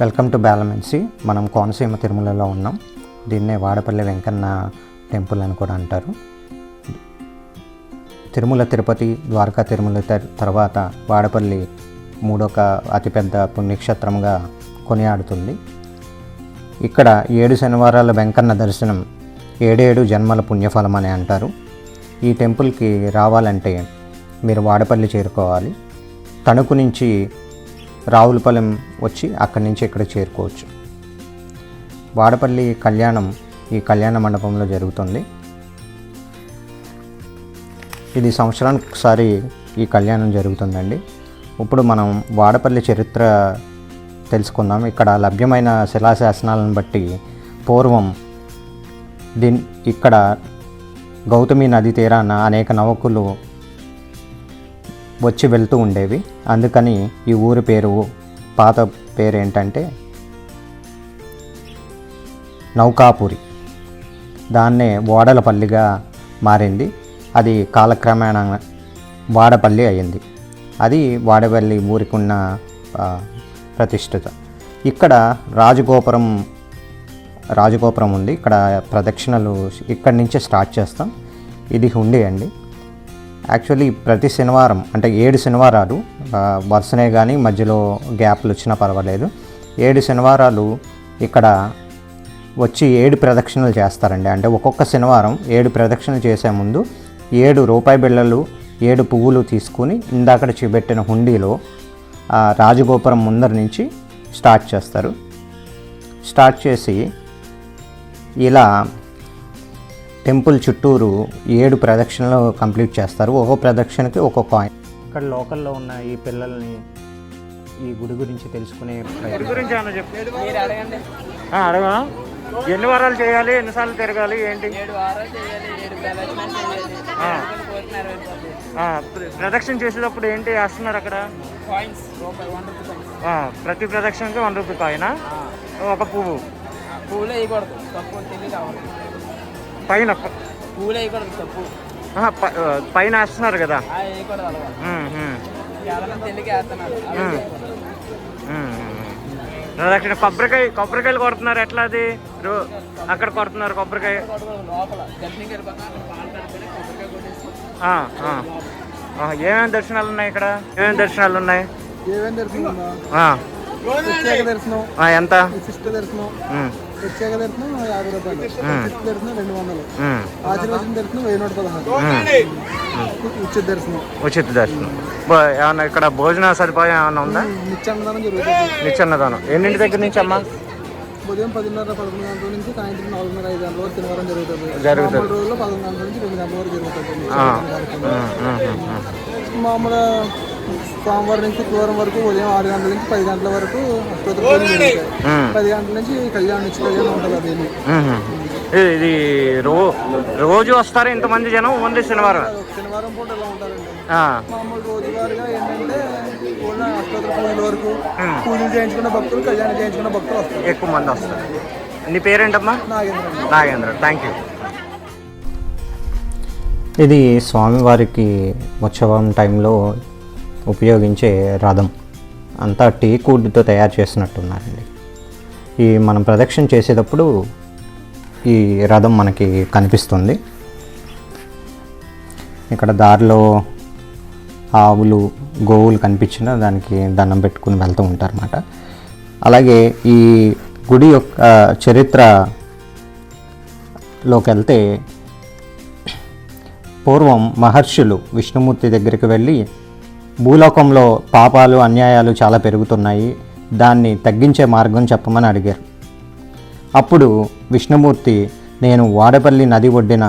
Welcome to బ్యాలమెన్సీ మనం కోనసీమ తిరుమలలో ఉన్నాం. దీన్నే వాడపల్లి వెంకన్న టెంపుల్ అని కూడా అంటారు. తిరుమల తిరుపతి ద్వారకా తిరుమల తర్వాత వాడపల్లి మూడొక అతిపెద్ద పుణ్యక్షేత్రంగా కొనియాడుతుంది. ఇక్కడ ఏడు శనివారాల వెంకన్న దర్శనం ఏడేడు జన్మల పుణ్యఫలం అని అంటారు. ఈ టెంపుల్కి రావాలంటే మీరు వాడపల్లి చేరుకోవాలి. తణుకు నుంచి రావులపాలెం వచ్చి అక్కడి నుంచి ఇక్కడ చేరుకోవచ్చు. వాడపల్లి కళ్యాణం ఈ కళ్యాణ మండపంలో జరుగుతుంది. ఇది సంవత్సరానికి ఒకసారి ఈ కళ్యాణం జరుగుతుందండి. ఇప్పుడు మనం వాడపల్లి చరిత్ర తెలుసుకుందాం. ఇక్కడ లభ్యమైన శిలాశాసనాలను బట్టి పూర్వం దీన్ ఇక్కడ గౌతమి నది తీరాన అనేక నౌకలు వచ్చి వెళ్తూ ఉండేవి. అందుకని ఈ ఊరి పేరు పాత పేరు ఏంటంటే నౌకాపురి. దాన్నే ఓడలపల్లిగా మారింది. అది కాలక్రమేణా వాడపల్లి అయింది. అది వాడపల్లి ఊరికి ఉన్న ప్రతిష్ఠిత. ఇక్కడ రాజగోపురం రాజగోపురం ఉంది. ఇక్కడ ప్రదక్షిణలు ఇక్కడి నుంచే స్టార్ట్ చేస్తాం. ఇది హుండీ అండి. యాక్చువల్లీ ప్రతి శనివారం అంటే ఏడు శనివారాలు వరుసనే కానీ మధ్యలో గ్యాప్లు వచ్చినా పర్వాలేదు. ఏడు శనివారాలు ఇక్కడ వచ్చి ఏడు ప్రదక్షిణలు చేస్తారండి. అంటే ఒక్కొక్క శనివారం ఏడు ప్రదక్షిణలు చేసే ముందు ఏడు రూపాయి బిళ్ళలు ఏడు పువ్వులు తీసుకుని ఇందాకడ చూపెట్టిన హుండీలో రాజగోపురం ముందర నుంచి స్టార్ట్ చేస్తారు. స్టార్ట్ చేసి ఇలా టెంపుల్ చుట్టూరు ఏడు ప్రదక్షిణలు కంప్లీట్ చేస్తారు. ఒక్కో ప్రదక్షిణకి ఒక్కో కాయిన్. ఇక్కడ లోకల్లో ఉన్న ఈ పిల్లల్ని ఈ గుడి గురించి తెలుసుకునే ప్రయత్నం. గురించి ఏమన్నా చెప్పు. మీరు అడగండి. ఆ, అడగనా ఎన్ని వారాలు చేయాలి? ఎన్నిసార్లు తిరగాలి? ఏంటి? ఏడు వారాలు చేయాలి ఏడు ప్రదక్షిణ చేసేటప్పుడు ఏంటి వేస్తున్నారు అక్కడ? ప్రతి ప్రదక్షిణకి వన్ రూపీ కాయినా ఒక పువ్వు. తప్పు తెలియ కావాలి. పైన పూలు వేయకూడదు తప్పు పైన వేస్తున్నారు కదా. ప్రదక్షిణ కొబ్బరికాయ కొబ్బరికాయలు కొడుతున్నారు. ఎట్లా అది? అక్కడ కొడుతున్నారు కొబ్బరికాయ. అక్కడ ఏమేమి దర్శనాలు ఉన్నాయి ఇక్కడ? ఏమేమి దర్శనాలు ఉన్నాయి? ఎంత? దర్శనం. ప్రత్యేక దర్శనం యాభై రూపాయలు. విశిష్ట దర్శనం రెండు వందలు. ఆశీర్వచన దర్శనం వెయ్యి నూట పదహారు. ఉచిత దర్శనం. ఉచిత దర్శనం. ఏమన్నా ఇక్కడ భోజన సదుపాయం ఏమన్నా ఉందా? నిత్యాన్నదానం జరుగుతుంది. నిత్యన్నదానం. ఎన్నింటి దగ్గర నుంచి అమ్మా? ఉదయం పదిన్నర పదకొండు గంటల నుంచి సాయంత్రం నాలుగున్నర ఐదు గంటల వరకు తినవరం జరుగుతుంది. జరుగుతుంది. మామూలు రోజుల్లో పదకొండు గంటల నుంచి రెండు గంటల వరకు జరుగుతుంది. మామూలు సోమవారం నుంచి శుక్రవారం వరకు ఉదయం ఆరు గంటల నుంచి పది గంటల వరకు అష్టోత్తర పూజలు జరుగుతాయి ఉమ్, పది గంటల నుంచి కళ్యాణం నుంచి కళ్యాణం ఉంటుంది అది. ఇది- రో రోజు వస్తారు ఇంతమంది జనం ఓన్లీ శనివారం? శనివారం పూట ఇలా ఉంటారండి. ఆ, మామూలు రోజువారీగా ఏంటంటే అష్టోత్తర పూజల వరకు. పూజలు చేయించుకున్న భక్తులు కళ్యాణం చేయించుకున్న భక్తులు వస్తారు. ఎక్కువ మంది వస్తారు. నీ పేరేంటమ్మా? నాగేంద్ర నాగేంద్ర థ్యాంక్ యూ ఇది స్వామివారికి ఉత్సవం టైంలో ఉపయోగించే రథం. అంతా టీ వుడ్తో తయారు చేసినట్టున్నారండి ఈ మనం ప్రదక్షిణ చేసేటప్పుడు ఈ రథం మనకి కనిపిస్తుంది. ఇక్కడ దారిలో ఆవులు గోవులు కనిపించినా దానికి దండం పెట్టుకుని వెళ్తూ ఉంటారన్నమాట. అలాగే ఈ గుడి యొక్క చరిత్రలోకి వెళ్తే పూర్వం మహర్షులు విష్ణుమూర్తి దగ్గరికి వెళ్ళి భూలోకంలో పాపాలు అన్యాయాలు చాలా పెరుగుతున్నాయి. దాన్ని తగ్గించే మార్గం చెప్పమని అడిగారు. అప్పుడు విష్ణుమూర్తి నేను వాడపల్లి నది ఒడ్డిన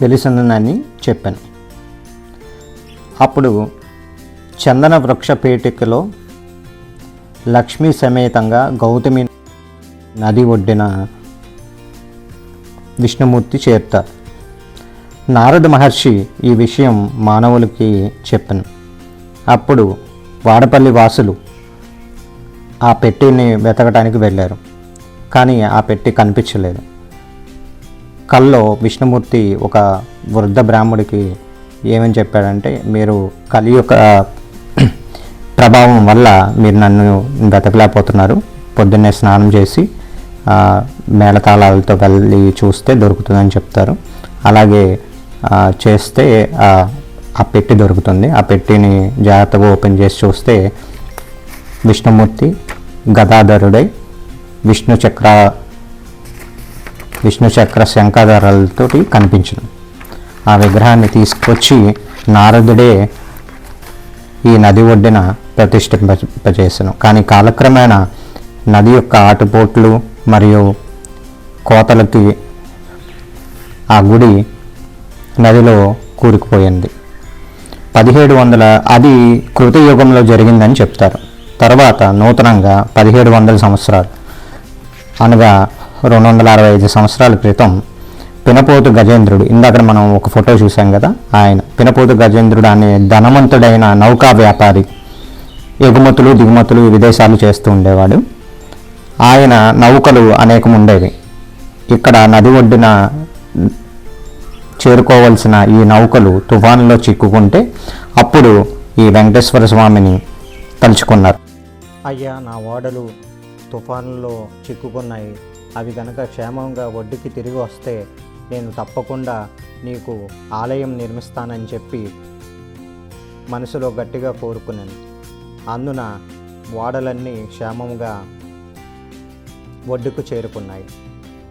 వెలిసినని చెప్పాను. అప్పుడు చందన వృక్ష పేటికలో లక్ష్మీ సమేతంగా గౌతమి నది ఒడ్డిన విష్ణుమూర్తి చేరుతారు. నారద మహర్షి ఈ విషయం మానవులకి చెప్పను. అప్పుడు వాడపల్లి వాసులు ఆ పెట్టిని వెతకడానికి వెళ్ళారు. కానీ ఆ పెట్టి కనిపించలేదు. కల్లో విష్ణుమూర్తి ఒక వృద్ధ బ్రాహ్మడికి ఏమని చెప్పాడంటే మీరు కలి యొక్క ప్రభావం వల్ల మీరు నన్ను వెతకలేకపోతున్నారు. పొద్దున్నే స్నానం చేసి మేళతాళాలతో వెళ్ళి చూస్తే దొరుకుతుందని చెప్తారు. అలాగే చేస్తే ఆ, పెట్టి దొరుకుతుంది. ఆ పెట్టిని జాగ్రత్తగా ఓపెన్ చేసి చూస్తే విష్ణుమూర్తి గదాధరుడై విష్ణు చక్ర విష్ణు చక్ర శంఖాధారాలతోటి కనిపించను ఆ విగ్రహాన్ని తీసుకొచ్చి నారదుడే ఈ నది ఒడ్డున ప్రతిష్ఠింపజేసను. కానీ కాలక్రమేణా నది యొక్క ఆటుపోట్లు మరియు కోతలకి ఆ గుడి నదిలో కూరుకుపోయింది. పదిహేడు వందల అది కృతయుగంలో జరిగిందని చెప్తారు. తర్వాత నూతనంగా పదిహేడు వందల సంవత్సరాలు అనగా రెండు వందల అరవై ఐదు సంవత్సరాల క్రితం పినపోతు గజేంద్రుడు ఇందాక మనం ఒక ఫోటో చూసాం కదా ఆయన పినపోతు గజేంద్రుడు అనే ధనవంతుడైన నౌకా వ్యాపారి ఎగుమతులు దిగుమతులు విదేశాలు చేస్తూ ఉండేవాడు. ఆయన నౌకలు అనేకం ఉండేవి ఇక్కడ నది ఒడ్డున చేరుకోవలసిన ఈ నౌకలు తుఫానులో చిక్కుకుంటే అప్పుడు ఈ వెంకటేశ్వర స్వామిని తలుచుకున్నారు. అయ్యా నా ఓడలు తుఫానులో చిక్కుకున్నాయి. అవి గనక క్షేమంగా ఒడ్డుకి తిరిగి వస్తే నేను తప్పకుండా నీకు ఆలయం నిర్మిస్తానని చెప్పి మనసులో గట్టిగా కోరుకున్నాను. అందున ఓడలన్నీ క్షేమంగా ఒడ్డుకు చేరుకున్నాయి.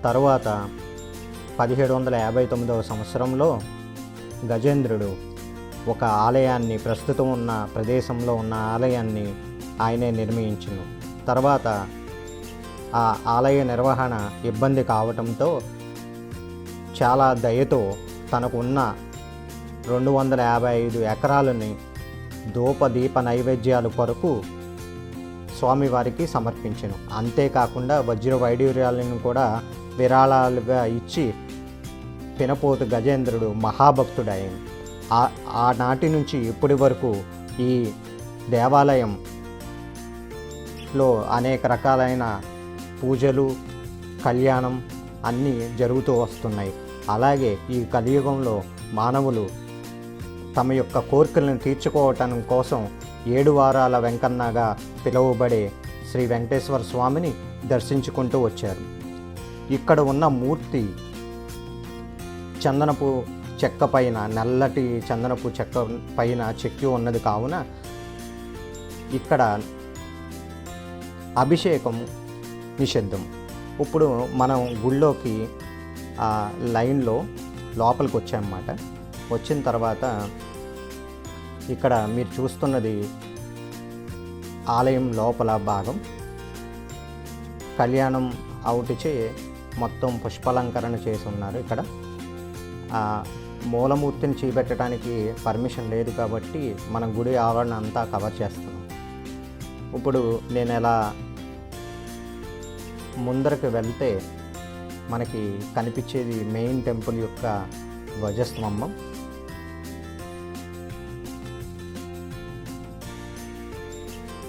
తరువాత పదిహేడు వందల యాభై తొమ్మిదవ సంవత్సరంలో గజేంద్రుడు ఒక ఆలయాన్ని ప్రస్తుతం ఉన్న ప్రదేశంలో ఉన్న ఆలయాన్ని ఆయనే నిర్మించును. తర్వాత ఆ ఆలయ నిర్వహణ ఇబ్బంది కావటంతో చాలా దయతో తనకున్న రెండు వందల యాభై ఐదు ఎకరాలని ధూప దీప నైవేద్యాల కొరకు స్వామివారికి సమర్పించను. అంతేకాకుండా వజ్ర వైడూర్యాలను కూడా విరాళాలుగా ఇచ్చి పినపోతు గజేంద్రుడు మహాభక్తుడై. ఆనాటి నుంచి ఇప్పటి వరకు ఈ దేవాలయంలో అనేక రకాలైన పూజలు కళ్యాణం అన్నీ జరుగుతూ వస్తున్నాయి. అలాగే ఈ కలియుగంలో మానవులు తమ యొక్క కోరికలను తీర్చుకోవటం కోసం ఏడు వారాల వెంకన్నగా పిలువబడే శ్రీ వెంకటేశ్వర స్వామిని దర్శించుకుంటూ వచ్చారు. ఇక్కడ ఉన్న మూర్తి చందనపు చెక్క పైన నల్లటి చందనపు చెక్క పైన చెక్కి ఉన్నది కావున ఇక్కడ అభిషేకం నిషిద్ధం. ఇప్పుడు మనం గుళ్ళోకి ఆ లైన్లో లోపలికి వచ్చామన్నమాట వచ్చిన తర్వాత ఇక్కడ మీరు చూస్తున్నది ఆలయం లోపల భాగం. కళ్యాణం అవుటిచే మొత్తం పుష్పాలంకరణ చేసి ఉన్నారు ఇక్కడ. మూలమూర్తిని చూపెట్టడానికి పర్మిషన్ లేదు కాబట్టి మన గుడి ఆవరణ అంతా కవర్ చేస్తున్నాం. ఇప్పుడు నేను ఎలా ముందరకు వెళ్తే మనకి కనిపించేది మెయిన్ టెంపుల్ యొక్క ధ్వజస్తంభం.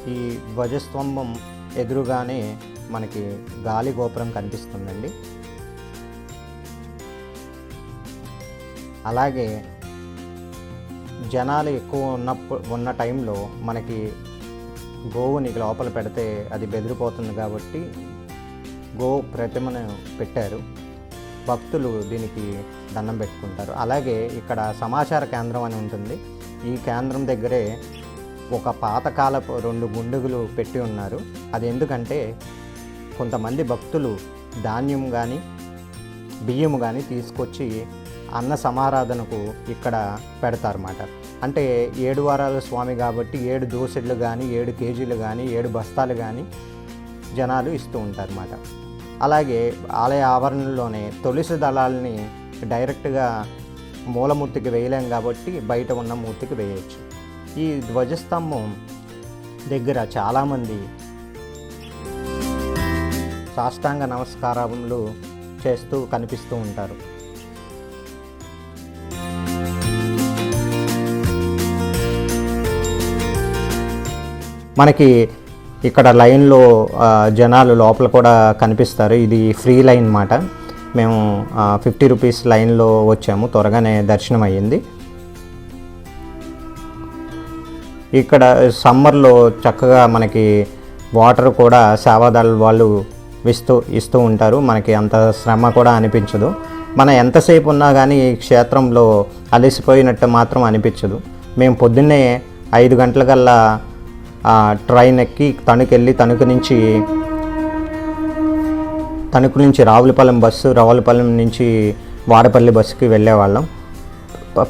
ఈ ధ్వజస్తంభం ఎదురుగానే మనకి గాలి గోపురం కనిపిస్తుందండి. అలాగే జనాలు ఎక్కువ ఉన్నప్పుడు ఉన్న టైంలో మనకి గోవుని లోపల పెడితే అది బెదిరిపోతుంది కాబట్టి గో ప్రతిమను పెట్టారు. భక్తులు దీనికి దండం పెట్టుకుంటారు. అలాగే ఇక్కడ సమాచార కేంద్రం అని ఉంటుంది. ఈ కేంద్రం దగ్గరే ఒక పాతకాలపు రెండు గుండుగులు పెట్టి ఉన్నారు. అది ఎందుకంటే కొంతమంది భక్తులు ధాన్యం కానీ బియ్యం కానీ తీసుకొచ్చి అన్న సమారాధనకు ఇక్కడ పెడతారన్నమాట. అంటే ఏడు వారాల స్వామి కాబట్టి ఏడు దోసెడ్లు కానీ ఏడు కేజీలు కానీ ఏడు బస్తాలు కానీ జనాలు ఇస్తూ ఉంటారన్నమాట. అలాగే ఆలయ ఆవరణలోనే తొలిసి దళాలని డైరెక్ట్గా మూలమూర్తికి వేయలేం కాబట్టి బయట ఉన్న మూర్తికి వేయచ్చు. ఈ ధ్వజస్తంభం దగ్గర చాలామంది సాష్టాంగ నమస్కారములు చేస్తూ కనిపిస్తూ ఉంటారు. మనకి ఇక్కడ లైన్లో జనాలు లోపల కూడా కనిపిస్తారు. ఇది ఫ్రీ లైన్ మాట. మేము ఫిఫ్టీ రూపీస్ లైన్లో వచ్చాము. త్వరగానే దర్శనం అయ్యింది. ఇక్కడ సమ్మర్లో చక్కగా మనకి వాటర్ కూడా సేవాదళ వాళ్ళు ఇస్తూ ఇస్తూ ఉంటారు. మనకి అంత శ్రమ కూడా అనిపించదు. మనం ఎంతసేపు ఉన్నా కానీ ఈ క్షేత్రంలో అలసిపోయినట్టు మాత్రం అనిపించదు. మేము పొద్దున్నే ఐదు గంటలకల్లా ట్రైన్ ఎక్కి తణుకెళ్ళి తణుకు నుంచి తణుకు నుంచి రావులపాలెం బస్సు రావులపాలెం నుంచి వాడపల్లి బస్సుకి వెళ్ళేవాళ్ళం.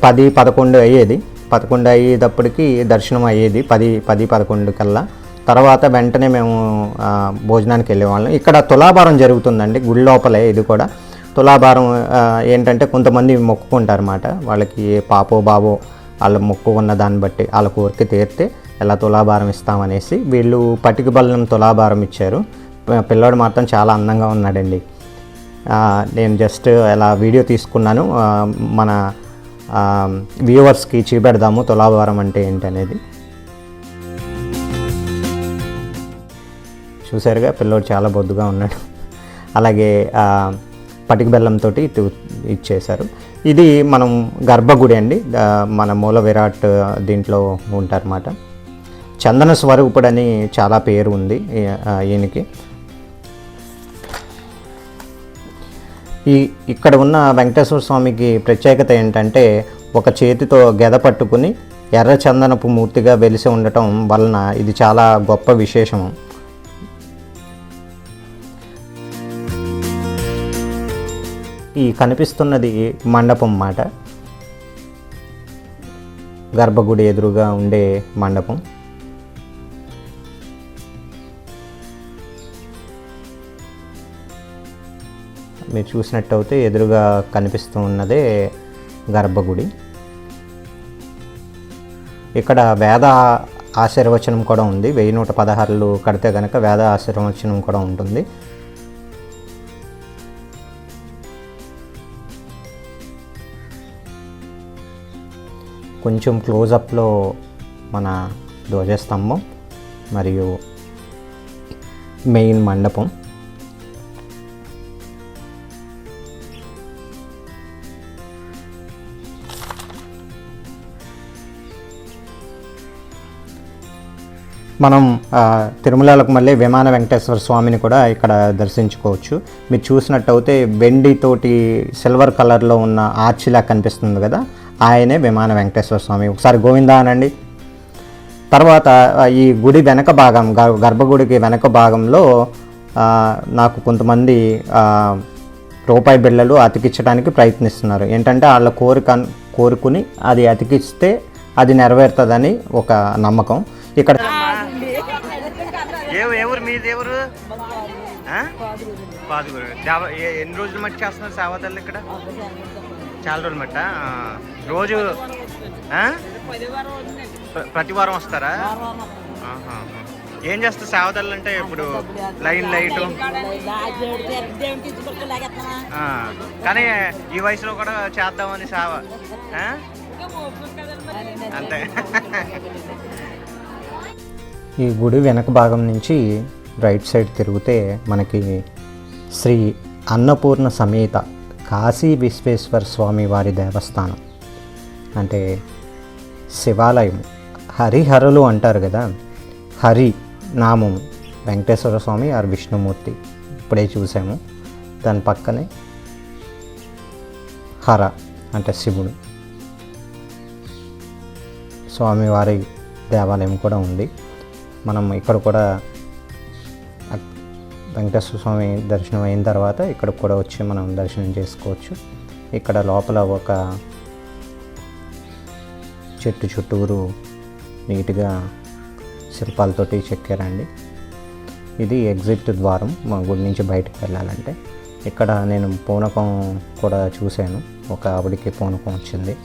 పది పదకొండు అయ్యేది. పదకొండు అయ్యేటప్పటికి దర్శనం అయ్యేది పది పది పదకొండు కల్లా. తర్వాత వెంటనే మేము భోజనానికి వెళ్ళేవాళ్ళం. ఇక్కడ తులాభారం జరుగుతుందండి గుడి లోపలే ఇది కూడా. తులాభారం ఏంటంటే కొంతమంది మొక్కుకుంటారు అన్నమాట వాళ్ళకి ఏ పాపో బాబో వాళ్ళు మొక్కుకున్న దాన్ని బట్టి వాళ్ళ కోరిక తీరితే ఇలా తులాభారం ఇస్తామనేసి వీళ్ళు పటిక బల్లం తులాభారం ఇచ్చారు. పిల్లోడు మాత్రం చాలా అందంగా ఉన్నాడండి. నేను జస్ట్ ఇలా వీడియో తీసుకున్నాను. మన వ్యూవర్స్కి చూపెడదాము తులాభారం అంటే ఏంటనేది. చూసారుగా పిల్లోడు చాలా బొద్దుగా ఉన్నాడు. అలాగే పటిక బెల్లంతో ఇచ్చేశారు. ఇది మనం గర్భగుడి అండి. మన మూల విరాట్ దీంట్లో ఉంటారన్నమాట. చందన స్వరూపుడని చాలా పేరు ఉంది ఈయనకి. ఈ ఇక్కడ ఉన్న వెంకటేశ్వర స్వామికి ప్రత్యేకత ఏంటంటే ఒక చేతితో గెద పట్టుకుని ఎర్ర చందనపు మూర్తిగా వెలిసి ఉండటం వలన ఇది చాలా గొప్ప విశేషం ఈ కనిపిస్తున్నది మండపం మాట. గర్భగుడి ఎదురుగా ఉండే మండపం. మీరు చూసినట్టయితే ఎదురుగా కనిపిస్తూ ఉన్నదే గర్భగుడి. ఇక్కడ వేద ఆశీర్వచనం కూడా ఉంది. వెయ్యి నూట పదహారులు కడితే కనుక వేద ఆశీర్వచనం కూడా ఉంటుంది. కొంచెం క్లోజప్లో మన ధ్వజస్తంభం మరియు మెయిన్ మండపం. మనం తిరుమలలకు తిరుమలకు మళ్ళీ విమాన వెంకటేశ్వర స్వామిని కూడా ఇక్కడ దర్శించుకోవచ్చు. మీరు చూసినట్టయితే వెండితోటి సిల్వర్ కలర్లో ఉన్న ఆర్చిలా కనిపిస్తుంది కదా ఆయనే విమాన వెంకటేశ్వర స్వామి. ఒకసారి గోవిందా అనండి. తర్వాత ఈ గుడి వెనక భాగం గర్భగుడికి వెనక భాగంలో నాకు కొంతమంది రూపాయి బిళ్ళలు అతికించడానికి ప్రయత్నిస్తున్నారు. ఏంటంటే వాళ్ళ కోరిక కోరుకుని అది అతికిస్తే అది నెరవేరుతుందని ఒక నమ్మకం. ఇక్కడ ఊరు మీది ఎవరు? పాదుగురు. ఏ- ఎన్ని రోజులు మట్టి చేస్తున్నారు సేవాదళ్ళు ఇక్కడ? చాలా రోజులు మట్ట. రోజు ప్రతి వారం వస్తారా. ఏం చేస్తారు సేవదళ్ళు అంటే ఇప్పుడు లైన్ లైట్. కానీ ఈ వయసులో కూడా చేద్దామని సేవ? అంతే. ఈ గుడి వెనక భాగం నుంచి రైట్ సైడ్ తిరిగితే మనకి శ్రీ అన్నపూర్ణ సమేత కాశీ విశ్వేశ్వర స్వామి వారి దేవస్థానం. అంటే శివాలయం. హరిహరులు అంటారు కదా. హరి నామం వెంకటేశ్వర స్వామి ఆర్ విష్ణుమూర్తి. ఇప్పుడే చూసాము. దాని పక్కనే హర అంటే శివుడు. స్వామివారి దేవాలయం కూడా ఉంది. మనం ఇక్కడ కూడా వెంకటేశ్వర స్వామి దర్శనం అయిన తర్వాత ఇక్కడ కూడా వచ్చి మనం దర్శనం చేసుకోవచ్చు. ఇక్కడ లోపల ఒక చెట్టు చుట్టూరు నీట్గా శిల్పాలతోటి చెక్కారండి. ఇది ఎగ్జిట్ ద్వారం మా గుడి నుంచి బయటకు వెళ్ళాలంటే. ఇక్కడ నేను పూనకం కూడా చూశాను. ఒక ఆవిడికి పూనకం వచ్చింది.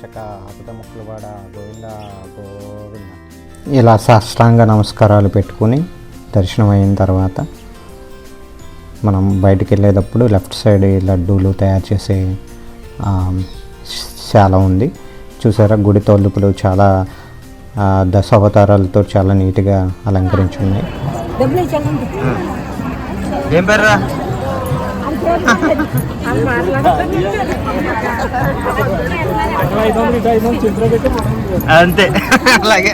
రక్షక ఆపద ముక్కులవాడ గోవింద గోవింద. ఇలా సాష్టాంగ నమస్కారాలు పెట్టుకుని దర్శనం అయిన తర్వాత మనం బయటికి వెళ్ళేటప్పుడు లెఫ్ట్ సైడ్ లడ్డూలు తయారు చేసే ఆ, శాల ఉంది. చూసారా గుడి తలుపులు చాలా దశావతారాలతో చాలా నీట్గా అలంకరించి ఉన్నాయి ఏం పేర్రా? అంతే. అలాగే.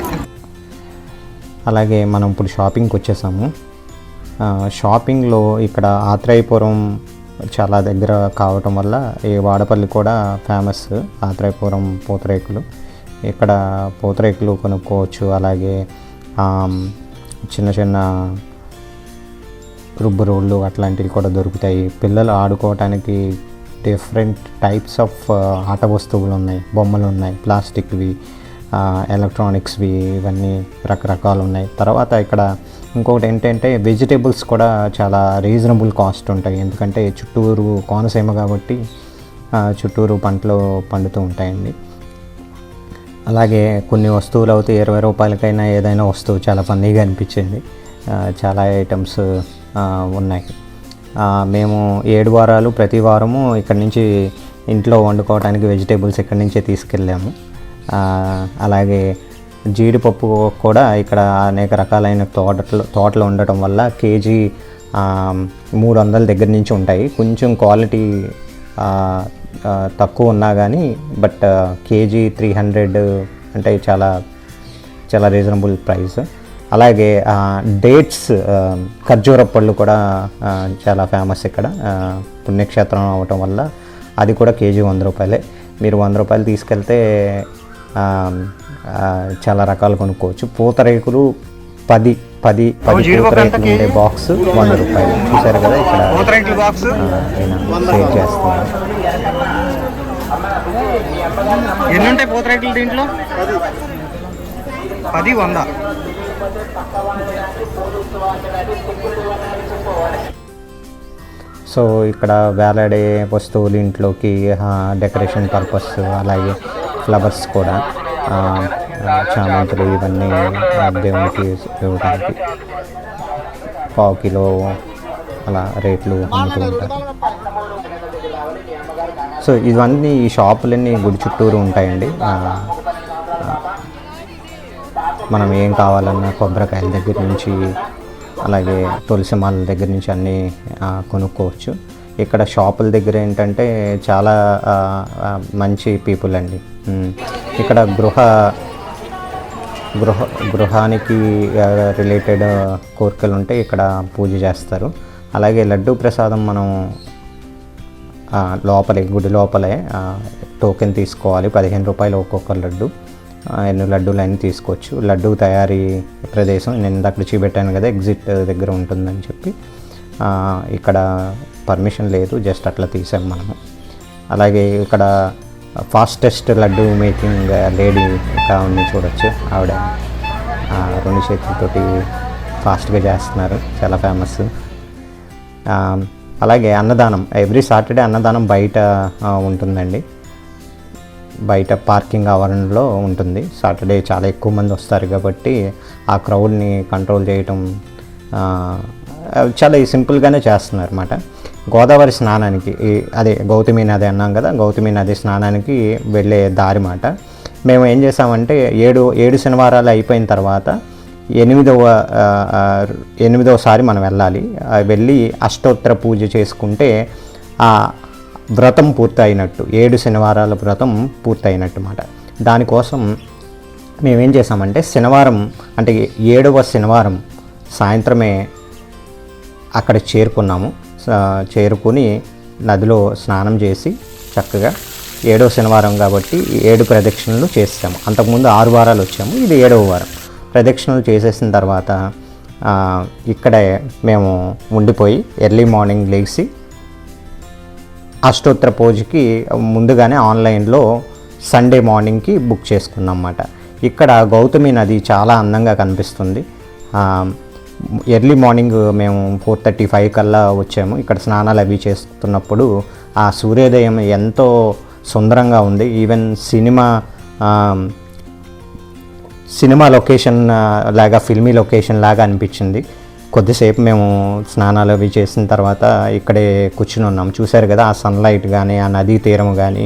అలాగే మనం ఇప్పుడు షాపింగ్కి వచ్చేసాము. షాపింగ్లో ఇక్కడ ఆత్రేయపురం చాలా దగ్గర కావటం వల్ల ఈ వాడపల్లి కూడా ఫేమస్ ఆత్రేయపురం పూతరేకులు. ఇక్కడ పూతరేకులు కొనుక్కోవచ్చు. అలాగే చిన్న చిన్న రుబ్బు రోళ్ళు అట్లాంటివి కూడా దొరుకుతాయి. పిల్లలు ఆడుకోవటానికి డిఫరెంట్ టైప్స్ ఆఫ్ ఆట వస్తువులు ఉన్నాయి బొమ్మలు ఉన్నాయి ప్లాస్టిక్వి ఎలక్ట్రానిక్స్వి ఇవన్నీ రకరకాలు ఉన్నాయి తర్వాత ఇక్కడ ఇంకొకటి ఏంటంటే వెజిటేబుల్స్ కూడా చాలా రీజనబుల్ కాస్ట్ ఉంటాయి. ఎందుకంటే చుట్టూరు కోనసీమ కాబట్టి చుట్టూరు పంటలు పండుతూ ఉంటాయండి. అలాగే కొన్ని వస్తువులు అయితే ఇరవై రూపాయలకైనా ఏదైనా వస్తువు చాలా ఫన్నీగా అనిపించింది. చాలా ఐటమ్స్ ఉన్నాయి. మేము ఏడు వారాలు ప్రతి వారము ఇక్కడ నుంచి ఇంట్లో వండుకోవడానికి వెజిటేబుల్స్ ఇక్కడి నుంచే తీసుకెళ్ళాము. అలాగే జీడిపప్పు కూడా ఇక్కడ అనేక రకాలైన తోటలు తోటలు ఉండటం వల్ల కేజీ మూడు వందల దగ్గర నుంచి ఉంటాయి. కొంచెం క్వాలిటీ తక్కువ ఉన్నా కానీ బట్ కేజీ త్రీ హండ్రెడ్ అంటే చాలా చాలా రీజనబుల్ ప్రైస్. అలాగే డేట్స్ ఖర్జూర పళ్ళు కూడా చాలా ఫేమస్ ఇక్కడ. పుణ్యక్షేత్రం అవటం వల్ల అది కూడా కేజీ వంద రూపాయలే. మీరు వంద రూపాయలు తీసుకెళ్తే చాలా రకాలు కొనుక్కోవచ్చు. పూతరేకులు పది పది పది పూతరేకులు ఉండే? బాక్స్ వంద రూపాయలు. చూసారు కదా ఇక్కడ సేల్ చేస్తున్నారు ఎన్ని ఉంటాయి పూతరేకులు దీంట్లో? పది వంద. సో ఇక్కడ వేలాడే వస్తువులు ఇంట్లోకి డెకరేషన్ పర్పస్ అలాగే ఫ్లవర్స్ కూడా చామంతులు ఇవన్నీ దేవునికి ఇవ్వడానికి పావు కిలో అలా రేట్లు అమ్ముతూ ఉంటారు. సో ఇవన్నీ ఈ షాపులన్నీ గుడి చుట్టూరు ఉంటాయండి. మనం ఏం కావాలన్నా కొబ్బరికాయల దగ్గర నుంచి అలాగే తులసి మాల దగ్గర నుంచి అన్నీ కొనుక్కోవచ్చు. ఇక్కడ షాపుల దగ్గర ఏంటంటే చాలా మంచి పీపుల్ అండి. ఇక్కడ గృహ గృహ గృహానికి రిలేటెడ్ కోరికలు ఉంటే ఇక్కడ పూజ చేస్తారు. అలాగే లడ్డూ ప్రసాదం మనం లోపలే గుడి లోపలే టోకెన్ తీసుకోవాలి. పదిహేను రూపాయలు ఒక్కొక్క లడ్డు. ఆ, ఎన్ని లడ్డూలు అన్నీ తీసుకోవచ్చు. లడ్డు తయారీ ప్రదేశం నేను ఇందాక చూపెట్టాను కదా ఎగ్జిట్ దగ్గర ఉంటుందని చెప్పి. ఇక్కడ పర్మిషన్ లేదు జస్ట్ అట్లా తీసాం మనము. అలాగే ఇక్కడ ఫాస్టెస్ట్ లడ్డు మేకింగ్ లేడీ కావని చూడొచ్చు. ఆవిడ రెండు చేతులతోటి ఫాస్ట్గా చేస్తున్నారు చాలా ఫేమస్ అలాగే అన్నదానం ఎవ్రీ సాటర్డే అన్నదానం బయట ఉంటుందండి. బయట పార్కింగ్ ఆవరణలో ఉంటుంది. సాటర్డే చాలా ఎక్కువ మంది వస్తారు కాబట్టి ఆ క్రౌడ్ని కంట్రోల్ చేయటం చాలా సింపుల్గానే చేస్తున్నారు అన్నమాట గోదావరి స్నానానికి అదే గౌతమి నది అన్నాం కదా గౌతమి నది స్నానానికి వెళ్ళే దారి మాట మేము ఏం చేసామంటే ఏడు ఏడు శనివారాలు అయిపోయిన తర్వాత ఎనిమిదవ ఎనిమిదవసారి మనం వెళ్ళాలి. వెళ్ళి అష్టోత్తర పూజ చేసుకుంటే ఆ వ్రతం పూర్తయినట్టు ఏడు శనివారాల వ్రతం పూర్తయినట్టు మాట దానికోసం మేమేం చేసామంటే శనివారం అంటే ఏడవ శనివారం సాయంత్రమే అక్కడ చేరుకున్నాము. చేరుకుని నదిలో స్నానం చేసి చక్కగా ఏడవ శనివారం కాబట్టి ఏడు ప్రదక్షిణలు చేసాము అంతకుముందు ఆరు వారాలు వచ్చాము ఇది ఏడవ వారం. ప్రదక్షిణలు చేసేసిన తర్వాత ఇక్కడే మేము ఉండిపోయి ఎర్లీ మార్నింగ్ లేచి అష్టోత్తర పూజకి ముందుగానే ఆన్లైన్లో సండే మార్నింగ్కి బుక్ చేసుకున్నాం అన్నమాట ఇక్కడ గౌతమి నది చాలా అందంగా కనిపిస్తుంది. ఎర్లీ మార్నింగ్ మేము ఫోర్ థర్టీ ఫైవ్ కల్లా వచ్చాము. ఇక్కడ స్నానాలు అవి చేస్తున్నప్పుడు ఆ సూర్యోదయం ఎంతో సుందరంగా ఉంది. ఈవెన్ సినిమా సినిమా లొకేషన్ లాగా ఫిల్మీ లొకేషన్ లాగా అనిపించింది. కొద్దిసేపు మేము స్నానాలు అవి చేసిన తర్వాత ఇక్కడే కూర్చుని ఉన్నాం. చూశారు కదా ఆ సన్లైట్ కానీ ఆ నదీ తీరం కానీ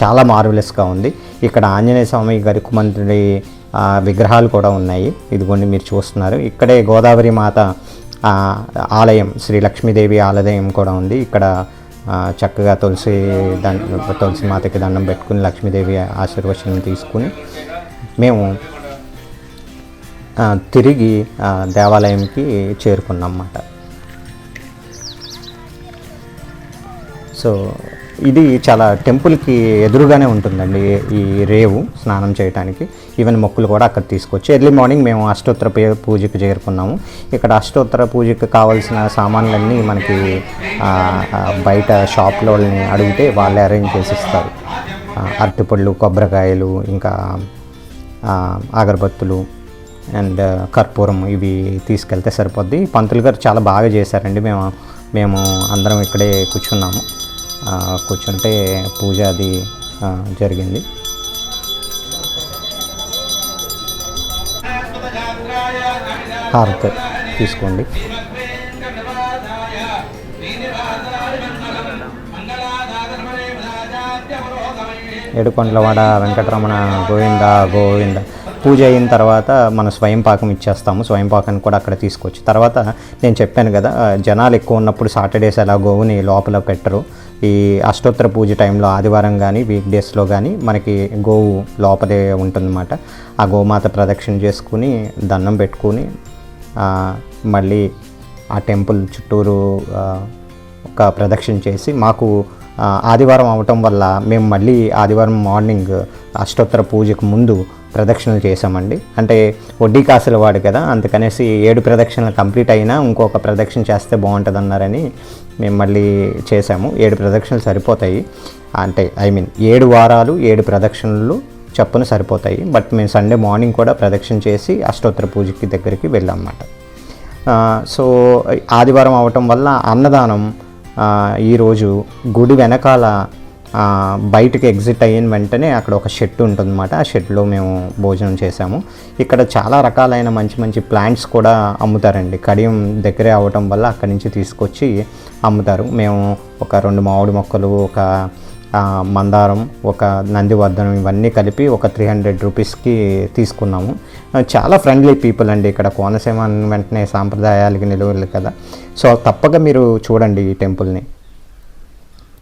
చాలా మార్వెలస్గా ఉంది. ఇక్కడ ఆంజనేయ స్వామి గరుకుమంతుడి మంత్రి విగ్రహాలు కూడా ఉన్నాయి. ఇదిగోండి మీరు చూస్తున్నారు. ఇక్కడే గోదావరి మాత ఆలయం శ్రీ లక్ష్మీదేవి ఆలయం కూడా ఉంది. ఇక్కడ చక్కగా తులసి దండ తులసి మాతకి దండం పెట్టుకుని లక్ష్మీదేవి ఆశీర్వచనం తీసుకుని మేము తిరిగి దేవాలయంకి చేరుకున్నాం అన్నమాట సో ఇది చాలా టెంపుల్కి ఎదురుగానే ఉంటుందండి ఈ రేవు స్నానం చేయడానికి ఈవెన్ మొక్కులు కూడా అక్కడ తీసుకొచ్చి ఎర్లీ మార్నింగ్ మేము అష్టోత్తర పే- పూజకి చేరుకున్నాము. ఇక్కడ అష్టోత్తర పూజకి కావాల్సిన సామాన్లన్నీ మనకి బయట షాప్లో అడిగితే వాళ్ళే అరేంజ్ చేసి ఇస్తారు. అరటిపళ్ళు కొబ్బరికాయలు ఇంకా అగరబత్తులు అండ్ కర్పూరం ఇవి తీసుకెళ్తే సరిపోద్ది. పంతులు గారు చాలా బాగా చేశారండి. మేము మేము అందరం ఇక్కడే కూర్చున్నాము. కూర్చుంటే పూజ అది జరిగింది. హారతి తీసుకోండి. ఏడుకొండలవాడ వెంకటరమణ గోవింద గోవింద. పూజ అయిన తర్వాత మన స్వయం పాకం ఇచ్చేస్తాము స్వయం పాకాన్ని కూడా అక్కడ తీసుకొచ్చి. తర్వాత నేను చెప్పాను కదా జనాలు ఎక్కువ ఉన్నప్పుడు సాటర్డేస్ అలా గోవుని లోపల పెట్టరు. ఈ అష్టోత్తర పూజ టైంలో ఆదివారం కానీ వీక్ డేస్లో కానీ మనకి గోవు లోపలే ఉంటుందన్నమాట. ఆ గోమాత ప్రదక్షిణ చేసుకుని దండం పెట్టుకుని మళ్ళీ ఆ టెంపుల్ చుట్టూరు ఒక ప్రదక్షిణ చేసి మాకు ఆదివారం అవటం వల్ల మేము మళ్ళీ ఆదివారం మార్నింగ్ అష్టోత్తర పూజకు ముందు ప్రదక్షిణలు చేసామండి అంటే వడ్డీ కాసులు వాడు కదా అందుకనేసి ఏడు ప్రదక్షిణలు కంప్లీట్ అయినా ఇంకొక ప్రదక్షిణ చేస్తే బాగుంటుంది అన్నారని మేము మళ్ళీ చేసాము ఏడు ప్రదక్షిణలు సరిపోతాయి. అంటే ఐ మీన్ ఏడు వారాలు ఏడు ప్రదక్షిణలు చప్పున సరిపోతాయి. బట్ మేము సండే మార్నింగ్ కూడా ప్రదక్షిణ చేసి అష్టోత్తర పూజకి దగ్గరికి వెళ్ళామన్నమాట. సో ఆదివారం అవటం వల్ల అన్నదానం ఈరోజు గుడి వెనకాల బయటికి ఎగ్జిట్ అయిన వెంటనే అక్కడ ఒక షెడ్ ఉంటుందన్నమాట. ఆ షెడ్లో మేము భోజనం చేసాము ఇక్కడ చాలా రకాలైన మంచి మంచి ప్లాంట్స్ కూడా అమ్ముతారండి. కడియం దగ్గరే అవటం వల్ల అక్కడి నుంచి తీసుకొచ్చి అమ్ముతారు. మేము ఒక రెండు మామిడి మొక్కలు ఒక మందారం ఒక నందివర్ధనం ఇవన్నీ కలిపి ఒక త్రీ హండ్రెడ్ రూపీస్కి తీసుకున్నాము. చాలా ఫ్రెండ్లీ పీపుల్ అండి ఇక్కడ. కోనసీమ వెంటనే సాంప్రదాయాలకి నిలువలు కదా. సో తప్పక మీరు చూడండి ఈ టెంపుల్ని